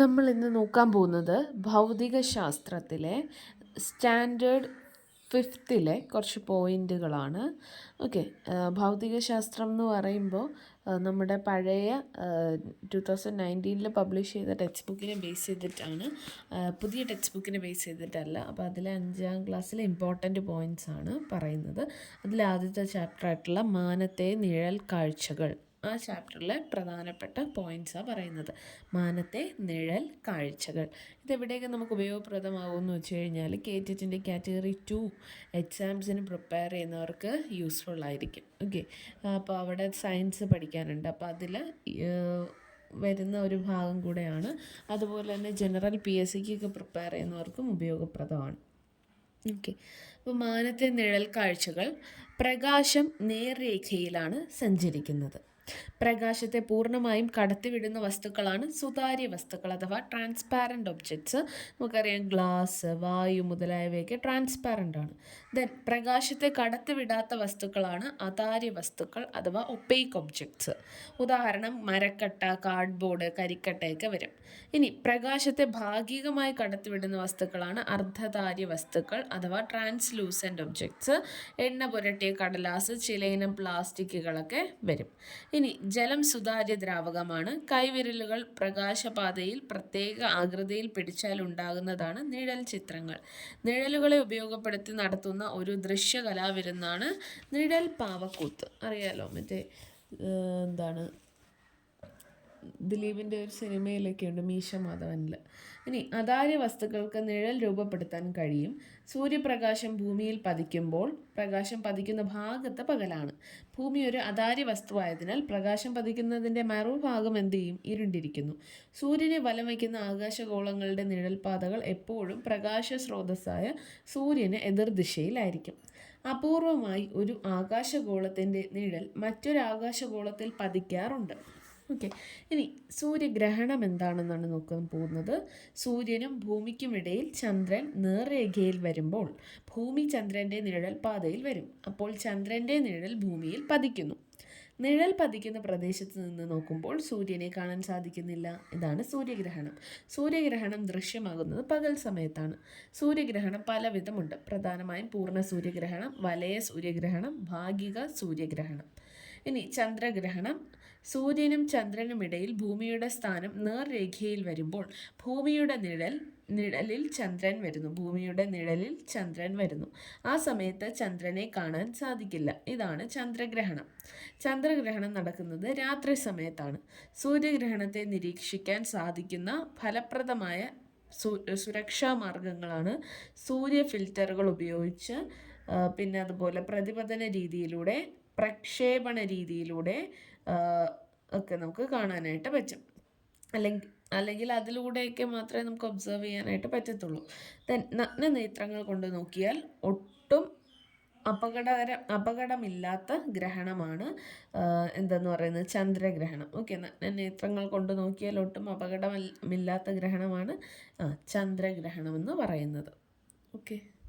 നമ്മൾ ഇന്ന് നോക്കാൻ പോകുന്നത് ഭൗതിക ശാസ്ത്രത്തിലെ സ്റ്റാൻഡേർഡ് ഫിഫ്ത്തിലെ കുറച്ച് പോയിന്റുകളാണ് ഓക്കെ ഭൗതിക ശാസ്ത്രം എന്ന് പറയുമ്പോൾ നമ്മുടെ പഴയ ടു തൗസൻഡ് നയന്റീനിൽ പബ്ലിഷ് ചെയ്ത ടെക്സ്റ്റ് ബുക്കിനെ ബേസ് ചെയ്തിട്ടാണ് പുതിയ ടെക്സ്റ്റ് ബുക്കിനെ ബേസ് ചെയ്തിട്ടല്ല. അപ്പോൾ അതിലെ അഞ്ചാം ക്ലാസ്സിലെ ഇമ്പോർട്ടന്റ് പോയിന്റ്സ് ആണ് പറയുന്നത്. അതിൽ ആദ്യത്തെ ചാപ്റ്റർ ആയിട്ടുള്ള മാനത്തെ നിഴൽ കാഴ്ചകൾ. ആ ചാപ്റ്ററിലെ പ്രധാനപ്പെട്ട പോയിന്റ്സാണ് പറയുന്നത്. മാനത്തെ നിഴൽ കാഴ്ചകൾ. ഇതെവിടെയൊക്കെ നമുക്ക് ഉപയോഗപ്രദമാകുമെന്ന് വെച്ച് കഴിഞ്ഞാൽ കെ ടെറ്റിന്റെ കാറ്റഗറി ടു എക്സാംസിന് പ്രിപ്പയർ ചെയ്യുന്നവർക്ക് യൂസ്ഫുൾ ആയിരിക്കും. ഓക്കെ അപ്പോൾ അവിടെ സയൻസ് പഠിക്കാനുണ്ട്. അപ്പോൾ അതിൽ വരുന്ന ഒരു ഭാഗം കൂടെയാണ്. അതുപോലെ തന്നെ ജനറൽ പി എസ് സിക്കൊക്കെ പ്രിപ്പയർ ചെയ്യുന്നവർക്കും ഉപയോഗപ്രദമാണ്. ഓക്കെ അപ്പോൾ മാനത്തെ നിഴൽ കാഴ്ചകൾ പ്രകാശം നേർരേഖയിലാണ് സഞ്ചരിക്കുന്നത്. പ്രകാശത്തെ പൂർണമായും കടത്തിവിടുന്ന വസ്തുക്കളാണ് സുതാര്യ വസ്തുക്കൾ അഥവാ ട്രാൻസ്പാരന്റ് ഒബ്ജക്ട്സ് നമുക്കറിയാം ഗ്ലാസ് വായു മുതലായവയൊക്കെ ട്രാൻസ്പാരന്റ് ആണ്. ദെൻ പ്രകാശത്തെ കടത്തിവിടാത്ത വസ്തുക്കളാണ് അതാര്യ വസ്തുക്കൾ അഥവാ ഒപ്പേക്ക് ഒബ്ജക്ട്സ് ഉദാഹരണം മരക്കട്ട കാർഡ്ബോർഡ് കരിക്കട്ടയൊക്കെ വരും. ഇനി പ്രകാശത്തെ ഭാഗികമായി കടത്തിവിടുന്ന വസ്തുക്കളാണ് അർദ്ധധാര്യ വസ്തുക്കൾ അഥവാ ട്രാൻസ്ലൂസന്റ് ഒബ്ജക്ട്സ് എണ്ണ പുരട്ടിയ കടലാസ് ചിലയിനം പ്ലാസ്റ്റിക്കുകളൊക്കെ വരും. ഇനി ജലം സുതാര്യ ദ്രാവകമാണ്. കൈവിരലുകൾ പ്രകാശപാതയിൽ പ്രത്യേക ആകൃതിയിൽ പിടിച്ചാൽ ഉണ്ടാകുന്നതാണ് നിഴൽ ചിത്രങ്ങൾ. നിഴലുകളെ ഉപയോഗപ്പെടുത്തി നടത്തുന്ന ഒരു ദൃശ്യകലാവിരുന്നാണ് നിഴൽ പാവക്കൂത്ത്. അറിയാലോ? മറ്റേ എന്താണ്? ദിലീപിന്റെ ഒരു സിനിമയിലൊക്കെ ഉണ്ട് മീശ മാധവനിൽ ഇനി അതാര്യ വസ്തുക്കൾക്ക് നിഴൽ രൂപപ്പെടുത്താൻ കഴിയും. സൂര്യപ്രകാശം ഭൂമിയിൽ പതിക്കുമ്പോൾ പ്രകാശം പതിക്കുന്ന ഭാഗത്ത് പകലാണ്. ഭൂമി ഒരു അതാര്യ വസ്തുവായതിനാൽ പ്രകാശം പതിക്കുന്നതിന്റെ മറുഭാഗം എന്ത് ചെയ്യും? ഇരുണ്ടിരിക്കുന്നു. സൂര്യനെ വലം വയ്ക്കുന്ന ആകാശഗോളങ്ങളുടെ നിഴൽപാതകൾ എപ്പോഴും പ്രകാശ സ്രോതസ്സായ സൂര്യന് എതിർദിശയിലായിരിക്കും അപൂർവമായി ഒരു ആകാശഗോളത്തിന്റെ നിഴൽ മറ്റൊരു ആകാശഗോളത്തിൽ പതിക്കാറുണ്ട്. ഓക്കെ ഇനി സൂര്യഗ്രഹണം എന്താണെന്നാണ് നോക്കാൻ പോകുന്നത്. സൂര്യനും ഭൂമിക്കും ഇടയിൽ ചന്ദ്രൻ നേർരേഖയിൽ വരുമ്പോൾ ഭൂമി ചന്ദ്രന്റെ നിഴൽ പാതയിൽ വരും. അപ്പോൾ ചന്ദ്രന്റെ നിഴൽ ഭൂമിയിൽ പതിക്കുന്നു. നിഴൽ പതിക്കുന്ന പ്രദേശത്ത് നിന്ന് നോക്കുമ്പോൾ സൂര്യനെ കാണാൻ സാധിക്കുന്നില്ല. ഇതാണ് സൂര്യഗ്രഹണം. സൂര്യഗ്രഹണം ദൃശ്യമാകുന്നത് പകൽ സമയത്താണ്. സൂര്യഗ്രഹണം പലവിധമുണ്ട്. പ്രധാനമായും പൂർണ സൂര്യഗ്രഹണം വലയ സൂര്യഗ്രഹണം ഭാഗിക സൂര്യഗ്രഹണം. ഇനി ചന്ദ്രഗ്രഹണം. സൂര്യനും ചന്ദ്രനും ഇടയിൽ ഭൂമിയുടെ സ്ഥാനം നേർരേഖയിൽ വരുമ്പോൾ ഭൂമിയുടെ നിഴൽ നിഴലിൽ ചന്ദ്രൻ വരുന്നു. ഭൂമിയുടെ നിഴലിൽ ചന്ദ്രൻ വരുന്നു. ആ സമയത്ത് ചന്ദ്രനെ കാണാൻ സാധിക്കില്ല. ഇതാണ് ചന്ദ്രഗ്രഹണം. ചന്ദ്രഗ്രഹണം നടക്കുന്നത് രാത്രി സമയത്താണ്. സൂര്യഗ്രഹണത്തെ നിരീക്ഷിക്കാൻ സാധിക്കുന്ന ഫലപ്രദമായ സുരക്ഷാ മാർഗങ്ങളാണ് സൂര്യ ഫിൽറ്ററുകൾ ഉപയോഗിച്ച് പിന്നെ അതുപോലെ പ്രതിപതന രീതിയിലൂടെ പ്രക്ഷേപണ രീതിയിലൂടെ ഒക്കെ നമുക്ക് കാണാനായിട്ട് പറ്റും. അല്ലെങ്കിൽ അല്ലെങ്കിൽ അതിലൂടെയൊക്കെ മാത്രമേ നമുക്ക് ഒബ്സർവ് ചെയ്യാനായിട്ട് പറ്റത്തുള്ളൂ. നഗ്ന നേത്രങ്ങൾ കൊണ്ട് നോക്കിയാൽ ഒട്ടും അപകടകര അപകടമില്ലാത്ത ഗ്രഹണമാണ് എന്തെന്ന് പറയുന്നത്? ചന്ദ്രഗ്രഹണം. ഓക്കെ നേത്രങ്ങൾ കൊണ്ട് നോക്കിയാൽ ഒട്ടും അപകടമില്ലാത്ത ഗ്രഹണമാണ് ചന്ദ്രഗ്രഹണം എന്ന് പറയുന്നത്. ഓക്കെ